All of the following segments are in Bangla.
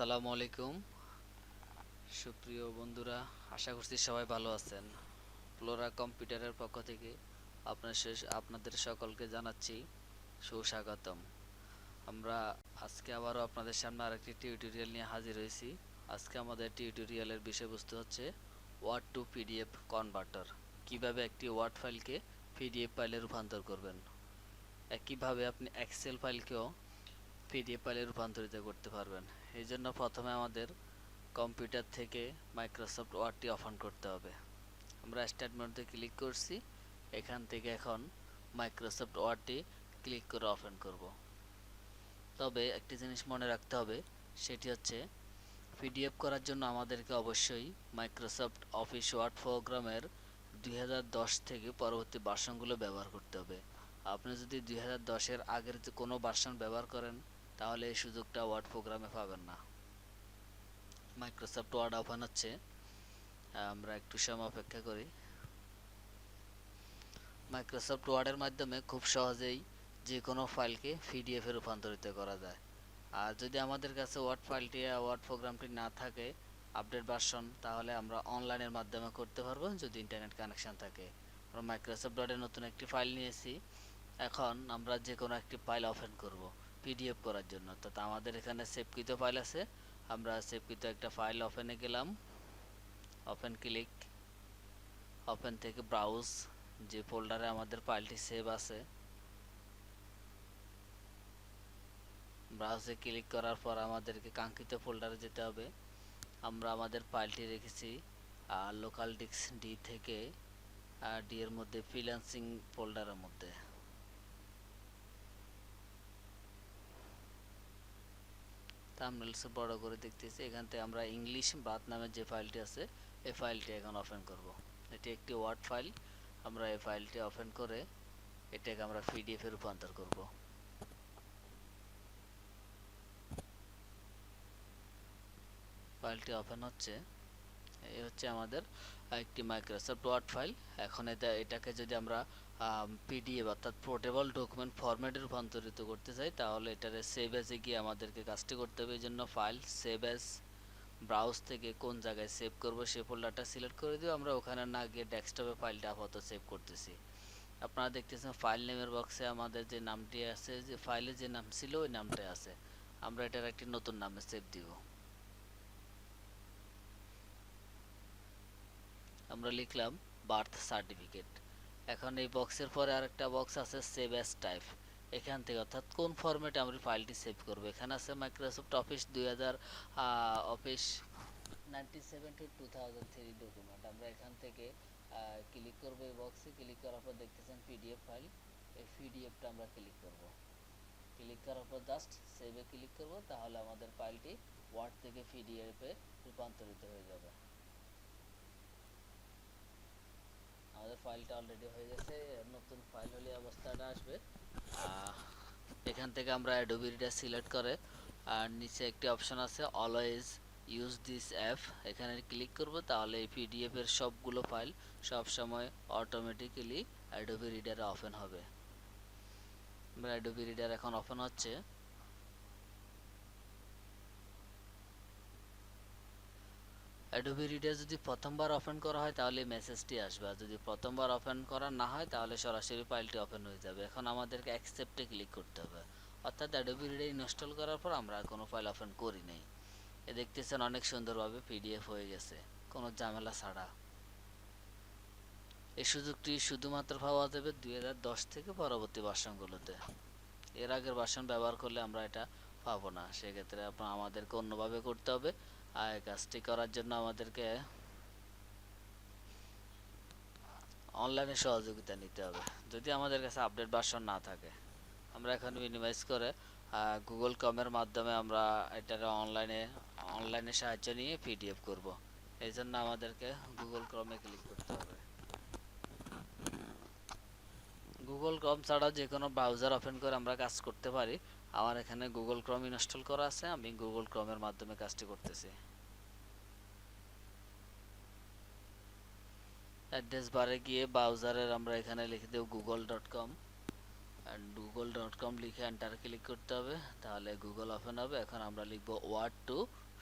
আসসালামু আলাইকুম। সুপ্রিয় বন্ধুরা, আশা করছি সবাই ভালো আছেন। ফ্লোরা কম্পিউটারের পক্ষ থেকে আপনার শেষ, আপনাদের সকলকে জানাচ্ছি সুস্বাগতম। আমরা আজকে আবারও আপনাদের সামনে আরেকটি টিউটোরিয়াল নিয়ে হাজির হয়েছি। আজকে আমাদের টিউটোরিয়ালের বিষয়বস্তু হচ্ছে ওয়ার্ড টু পিডিএফ কনভার্টার কীভাবে একটি ওয়ার্ড ফাইলকে পিডিএফ ফাইলে রূপান্তর করবেন? একইভাবে আপনি এক্সেল ফাইলকেও পিডিএফ ফাইলে রূপান্তরিত করতে পারবেন। এই জন্য প্রথমে আমাদের কম্পিউটার থেকে মাইক্রোসফট ওয়ার্ডটি অন করতে হবে। আমরা স্টার্ট মেনুতে ক্লিক করছি। এখান থেকে এখন মাইক্রোসফট ওয়ার্ডটি ক্লিক করে ওপেন করব। তবে একটি জিনিস মনে রাখতে হবে, সেটি হচ্ছে পিডিএফ করার জন্য আমাদেরকে অবশ্যই মাইক্রোসফট অফিস ওয়ার্ড প্রোগ্রামের দুই হাজার দশ থেকে পরবর্তী ভার্সনগুলো ব্যবহার করতে হবে। আপনি যদি দুই এর আগের যে কোনো ভার্সন ব্যবহার করেন তাহলে এই সুযোগটা ওয়ার্ড প্রোগ্রামে পাবেন না। মাইক্রোসফট ওয়ার্ড ওপেন হচ্ছে। আমরা একটু সময় অপেক্ষা করি। মাইক্রোসফট ওয়ার্ডের মাধ্যমে খুব সহজেই যে কোনো ফাইলকে পিডিএফ রূপান্তরিত করা যায়। আর যদি আমাদের কাছে ওয়ার্ড ফাইলটি ওয়ার্ড প্রোগ্রামটি না থাকে আপডেট ভার্সন তাহলে আমরা অনলাইনের মাধ্যমে করতে পারব যদি ইন্টারনেট কানেকশন থাকে। আমরা মাইক্রোসফট ওয়ার্ডের নতুন একটি ফাইল নিয়েছি। এখন আমরা যে কোনো একটি ফাইল ওপেন করব। পিডিএফ করার জন্য। তো আমাদের এখানে সেভকৃত ফাইল আছে। আমরা সেভকৃত একটা ফাইল ওপেনে গেলাম। ওপেন ক্লিক ওপেন থেকে ব্রাউজ যে ফোল্ডারে আমাদের ফাইলটি সেভ আছে। ব্রাউজে ক্লিক করার পর আমাদেরকে কাঙ্ক্ষিত ফোল্ডারে যেতে হবে। আমরা আমাদের ফাইলটি রেখেছি লোকাল ডিস্ক ডি থেকে ডি এর মধ্যে ফ্রিল্যান্সিং ফোল্ডারের মধ্যে। থাম্বনেলস বড় করে দেখতেছি, এখান থেকে আমরা ইংলিশ বাদ নামের যে ফাইলটি আছে, এই ফাইলটি এখন ওপেন করব। এটি একটি ওয়ার্ড ফাইল আমরা এই ফাইলটি ওপেন করে এটাকে আমরা পিডিএফ রূপান্তর করব। ফাইলটি ওপেন হচ্ছে। এই হচ্ছে আমাদের একটি মাইক্রোসফট ওয়ার্ড ফাইল এখন এটা, এটাকে যদি আমরা পিডিএফ অর্থাৎ পোর্টেবল ডকুমেন্ট ফরম্যাটে রূপান্তরিত করতে চাই, তাহলে এটারে সেভ এসে গিয়ে আমাদেরকে কাজটি করতে হবে। এই জন্য ফাইল সেভ এস ব্রাউজ থেকে কোন জায়গায় সেভ করব সেই ফোল্ডারটা সিলেক্ট করে দিও। আমরা ওখানে না গিয়ে ডেস্কটপে ফাইলটা আপাতত সেভ করতেছি। আপনারা দেখতেছেন ফাইল নেমের বক্সে আমাদের যে নামটি আছে, যে ফাইলে যে নাম ছিল, ওই নামটাই আছে। আমরা এটার একটি নতুন নামে সেভ দিব। আমরা লিখলাম বার্থ সার্টিফিকেট এখন এই বক্সের পরে আরেকটা বক্স আছে সেভ অ্যাস টাইপ এখান থেকে অর্থাৎ কোন ফরম্যাটে আমরা ফাইলটি সেভ করব? এখানে আছে মাইক্রোসফট অফিস দুই হাজার office ninety seven to two thousand three document আমরা এখান থেকে ক্লিক করব এই বক্সে ক্লিক করার পর দেখতেছেন পিডিএফ ফাইল এই পিডিএফটা আমরা ক্লিক করব। ক্লিক করার পর জাস্ট সেভে ক্লিক করব। তাহলে আমাদের ফাইলটি ওয়ার্ড থেকে পিডিএফে রূপান্তরিত হয়ে যাবে। আমাদের ফাইলটা অলরেডি হয়ে গেছে, নতুন ফাইল হলে অবস্থাটা আসবে। এখান থেকে আমরা অ্যাডোবি রিডার সিলেক্ট করে, আর নিচে একটি অপশন আছে অলওয়েজ ইউজ দিস অ্যাপ এখানে ক্লিক করব, তাহলে এই পিডিএফ এর সবগুলো ফাইল সব সময় অটোমেটিক্যালি অ্যাডোবি রিডারে ওপেন হবে অ্যাডোবি রিডার এখন ওপেন হচ্ছে। অ্যাডোবি রিডার যদি প্রথমবার ওপেন করা হয়, তাহলে মেসেজটি আসবে। আর যদি প্রথমবার ওপেন করা না হয়, তাহলে সরাসরি ফাইলটি ওপেন হয়ে যাবে। এখন আমাদেরকে অ্যাকসেপ্টে ক্লিক করতে হবে। অর্থাৎ অ্যাডোবি রিডার ইনস্টল করার পর আমরা কোনো ফাইল ওপেন করি নাই। এ দেখতেছেন অনেক সুন্দরভাবে পিডিএফ হয়ে গেছে। কোনো ঝামেলা ছাড়া। এই সুযোগটি শুধুমাত্র পাওয়া যাবে দুই হাজার দশ থেকে পরবর্তী ভার্সনগুলোতে এর আগের ভার্সন ব্যবহার করলে আমরা এটা পাবো না। সেক্ষেত্রে আপনার আমাদেরকে অন্যভাবে করতে হবে। আর কাজটি করার জন্য আমাদেরকে অনলাইনে সহযোগিতা নিতে হবে। যদি আমাদের কাছে আপডেট ভার্সন না থাকে, আমরা এখন মিনিমাইজ করে গুগল কমের মাধ্যমে আমরা এটার অনলাইনে অনলাইনে সাহায্য নিয়ে পিডিএফ করব। এই জন্য আমাদেরকে গুগল ক্রমে ক্লিক করতে হবে। গুগল ক্রম ছাড়াও যে কোনো ব্রাউজার ওপেন করে আমরা কাজ করতে পারি। আমার এখানে গুগল ক্রম ইনস্টল করা আছে, আমি গুগল ক্রমের মাধ্যমে কাজটি করতেছি। অ্যাড্রেস বারে গিয়ে ব্রাউজারের আমরা এখানে লিখে দেব Google dot com Google dot com লিখে এন্টার ক্লিক করতে হবে, তাহলে গুগল ওপেন হবে। এখন আমরা লিখব word to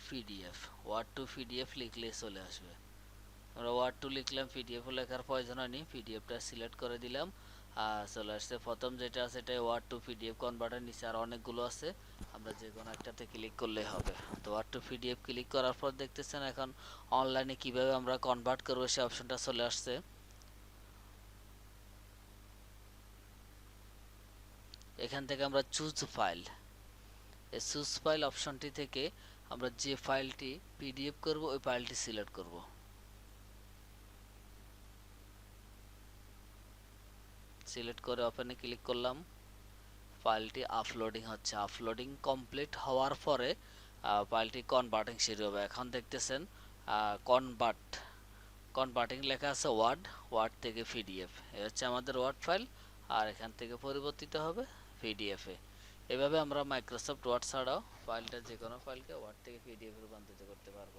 PDF word to PDF লিখলে চলে আসবে। আমরা ওয়ার্ড টু লিখলাম পিডিএফ লেখার প্রয়োজন হয়নি পিডিএফটা সিলেক্ট করে দিলাম। চলে আসছে। প্রথম যেটা আছে এটা ওয়ার্ড টু পিডিএফ কনভার্টার নিচে আর অনেকগুলো আছে। আমরা যে কোনো একটাতে ক্লিক করলেই হবে। তো ওয়ার্ড টু পিডিএফ ক্লিক করার পর দেখতেছেন এখন অনলাইনে কীভাবে আমরা কনভার্ট করব সেই অপশনটা চলে আসছে। এখান থেকে আমরা চুজ ফাইল এই চুজ ফাইল অপশনটি থেকে আমরা যে ফাইলটি পিডিএফ করব, ওই ফাইলটি সিলেক্ট করব। সিলেক্ট করে ওপেনে ক্লিক করলাম। ফাইলটি আপলোডিং হচ্ছে। আপলোডিং কমপ্লিট হওয়ার পরে ফাইলটি কনভার্টিং শুরু হবে। এখন দেখতেছেন কনভার্ট কনভার্টিং লেখা আছে ওয়ার্ড ওয়ার্ড থেকে পিডিএফ এ হচ্ছে আমাদের ওয়ার্ড ফাইল আর এখান থেকে পরিবর্তিত হবে পিডিএফে এভাবে আমরা মাইক্রোসফট ওয়ার্ড ছাড়াও ফাইলটা যে কোনো ফাইলকে ওয়ার্ড থেকে পিডিএফে রূপান্তরিত করতে পারব।